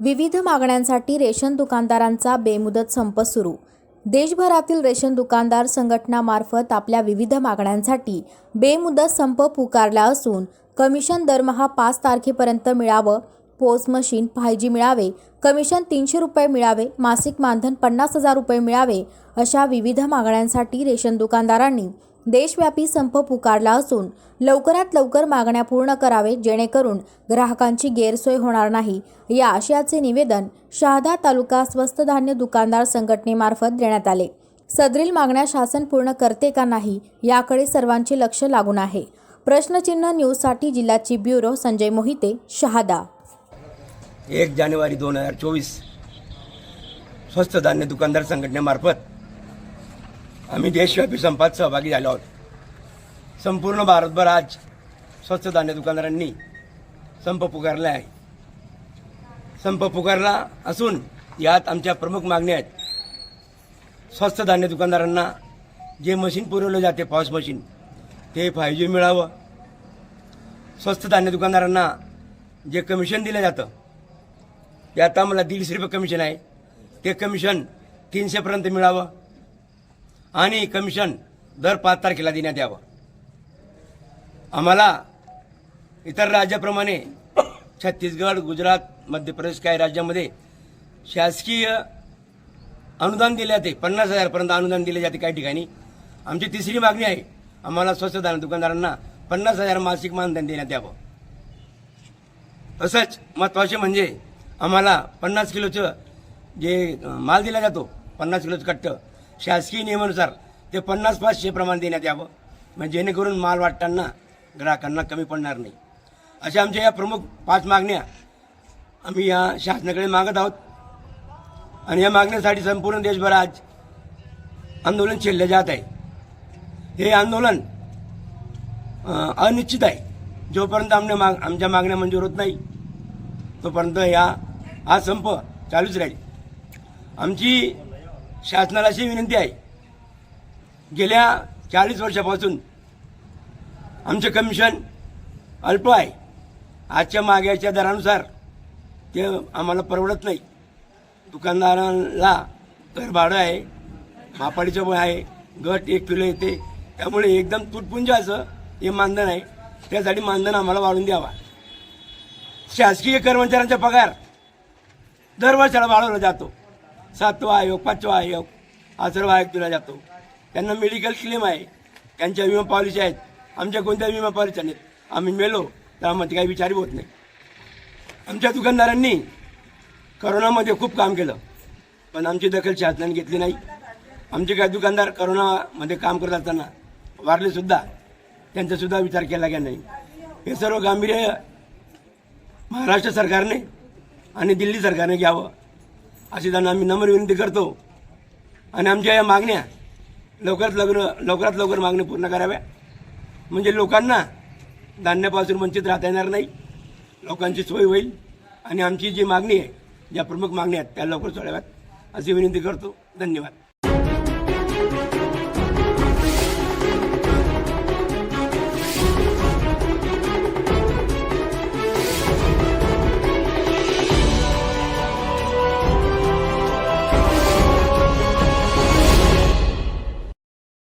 विविध मागण्यांसाठी रेशन दुकानदारांचा बेमुदत संप सुरू. देशभरातील रेशन दुकानदार संघटनामार्फत आपल्या विविध मागण्यांसाठी बेमुदत संप पुकारला असून कमिशन दरमहा पाच तारखेपर्यंत मिळावं पोस्ट मशीन पाहिजे मिळावे कमिशन तीनशे रुपये मिळावे मासिक मानधन पन्नास हजार रुपये मिळावे अशा विविध मागण्यांसाठी रेशन दुकानदारांनी देशव्यापी संप पुकारला असून लवकरात लवकर मागण्या पूर्ण करावे जेणेकरून ग्राहकांची गैरसोय होणार नाही. या आशयाचे निवेदन शहादा तालुका स्वस्त धान्य दुकानदार संघटनेमार्फत देण्यात आले. सदरील मागण्या शासन पूर्ण करते का नाही याकडे सर्वांचे लक्ष लागून आहे. प्रश्नचिन्ह न्यूजसाठी जिल्ह्याची ब्युरो संजय मोहिते शहादा. एक जानेवारी दोन हजार चोवीस स्वस्त धान्य दुकानदार संघटनेमार्फत आम्ही देशव्यापी संपात सहभागी झालो आहोत. संपूर्ण भारतभर आज स्वस्त धान्य दुकानदारांनी संप पुकारला आहे. संप पुकारला असून यात आमच्या प्रमुख मागण्या आहेत. स्वस्त धान्य दुकानदारांना जे मशीन पुरवलं जाते पॉस मशीन ते फाय जी मिळावं. स्वस्त धान्य दुकानदारांना जे कमिशन दिलं जातं ते आता मला दीडशे रुपये कमिशन आहे. ते कमिशन तीनशेपर्यंत मिळावं. आणि कमिशन दर पाच तारखेला देण्यात यावं. आम्हाला इतर राज्याप्रमाणे छत्तीसगड गुजरात मध्य प्रदेश काही राज्यामध्ये शासकीय अनुदान दिले जाते. पन्नास हजारपर्यंत अनुदान दिले जाते काही ठिकाणी. आमची तिसरी मागणी आहे आम्हाला स्वस्त दुकानदारांना पन्नास हजार मासिक मानधन देण्यात यावं. तसंच महत्त्वाचे म्हणजे आम्हाला पन्नास किलोचं जे माल दिला जातो पन्नास किलोचं कट्ट शासकीय नियमानुसार ते पन्नास पाचशे प्रमाण देण्यात यावं. म्हणजे जेणेकरून माल वाटताना ग्राहकांना कमी पडणार नाही. अशा आमच्या या प्रमुख पाच मागण्या आम्ही या शासनाकडे मागत आहोत. आणि या मागण्यासाठी संपूर्ण देशभर आज आंदोलन छेडलं जात आहे. हे आंदोलन अनिश्चित आहे. जोपर्यंत आमने माग आमच्या मागण्या मंजूर होत नाही तोपर्यंत या हा संप चालूच राहील. आमची शासनाला अशी विनंती आहे. गेल्या चाळीस वर्षापासून आमचं कमिशन अल्प आहे. आजच्या माग्याच्या दरानुसार ते आम्हाला परवडत नाही. दुकानदाराला घर भाडं आहे मापाडीचं पण आहे गट एक किलो येते. त्यामुळे एकदम तुटपुंज असं हे मानधन आहे. त्यासाठी मानधन आम्हाला वाढवून द्यावा. शासकीय कर्मचाऱ्यांचा पगार दरवर्षाला वाढवला जातो. सातवा आयोग पाचवा आयोग आसरवा आयोग दिला जातो. त्यांना मेडिकल क्लेम आहे. त्यांच्या विमा पॉलिसी आहेत. आमच्या कोणत्या विमा पॉलिसी नाहीत. आम्ही मेलो तर आम्हाला काही विचारही होत नाही. आमच्या दुकानदारांनी करोनामध्ये खूप काम केलं. पण आमची दखल शासनाने घेतली नाही. आमचे काही दुकानदार करोनामध्ये काम करत असताना वारलेसुद्धा त्यांचासुद्धा विचार केला गेला नाही. हे सर्व गांभीर्य महाराष्ट्र सरकारने आणि दिल्ली सरकारने घ्यावं. अशी त्यांना आम्ही नम्र विनंती करतो. आणि आमच्या या मागण्या लवकरात लग्न लवकरात लवकर मागण्या पूर्ण कराव्या. म्हणजे लोकांना धान्यापासून वंचित राहता येणार नाही. लोकांची सोय होईल. आणि आमची जी मागणी आहे ज्या प्रमुख मागण्या आहेत त्या लवकर सोडाव्यात अशी विनंती करतो. धन्यवाद.